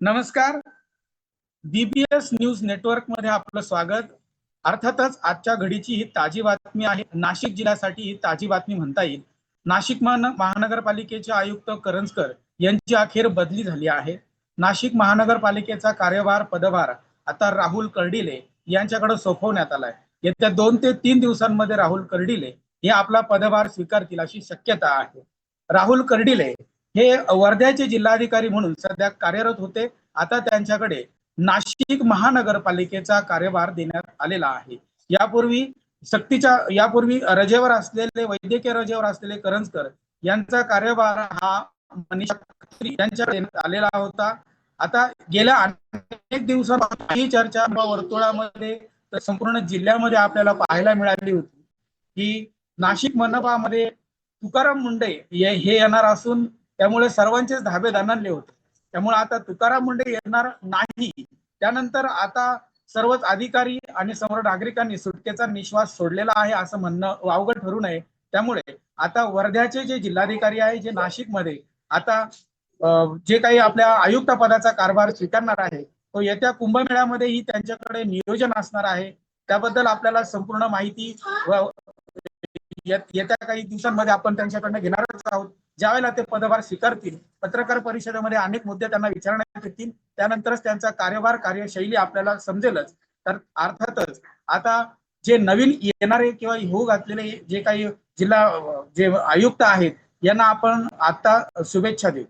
नमस्कार. BBS news नेटवर्कमध्ये आपलं स्वागत. अर्थातच आजच्या घडीची ही ताजी बातमी आहे. नाशिक जिल्ह्यासाठी ही ताजी बातमी म्हणता येईल. नाशिक महानगरपालिकेचे आयुक्त करंजकर यांची अखेर बदली झाली आहे. नाशिक महानगरपालिकेचा कार्यभार पदभार आता राहुल कर्डिले यांच्याकडे सोपवण्यात आलाय. येत्या दोन ते तीन दिवसांमध्ये राहुल कर्डिले हे आपला पदभार स्वीकारतील अशी शक्यता आहे. राहुल कर्डिले हे वर्ध्याचे जिल्हाधिकारी म्हणून सध्या कार्यरत होते. आता त्यांच्याकडे नाशिक महानगरपालिकेचा कार्यभार देण्यात आलेला आहे. यापूर्वी सक्तीच्या यापूर्वी रजेवर असलेले वैद्यकीय रजेवर असलेले करंजकर यांचा कार्यभार हा मनीषा यांच्याकडे देण्यात आलेला होता. आता गेल्या अनेक दिवसात ही चर्चा वर्तुळामध्ये तर संपूर्ण जिल्ह्यामध्ये आपल्याला पाहायला मिळाली होती. की नाशिक मनपामध्ये तुकाराम मुंडे हे येणार असून त्यामुळे सर्वांचेच धाबे दाणारले होते. त्यामुळे आता तुकाराम मुंडे येणार नाही. त्यानंतर आता सर्वच अधिकारी आणि सर्व नागरिकांनी सुटकेचा निश्वास सोडलेला आहे असं म्हणणं अवघड ठरू नये. त्यामुळे आता वर्ध्याचे जे जिल्हाधिकारी आहे जे नाशिकमध्ये आता जे काही आपल्या आयुक्त पदाचा कारभार स्वीकारणार आहे तो येत्या कुंभमेळ्यामध्येही त्यांच्याकडे नियोजन असणार आहे. त्याबद्दल आपल्याला संपूर्ण माहिती येत्या काही दिवसांमध्ये आपण त्यांच्याकडनं घेणारच आहोत. ज्यावेळेला ते पदभार स्वीकारतील पत्रकार परिषदेमध्ये अनेक मुद्दे त्यांना विचारण्यात येतील. त्यानंतरच त्यांचा कार्यभार कार्यशैली आपल्याला समजेलच. तर अर्थातच आता जे नवीन येणारे किंवा होऊ घातलेले जे काही जिल्हा जे आयुक्त आहेत यांना आपण आता शुभेच्छा देऊ.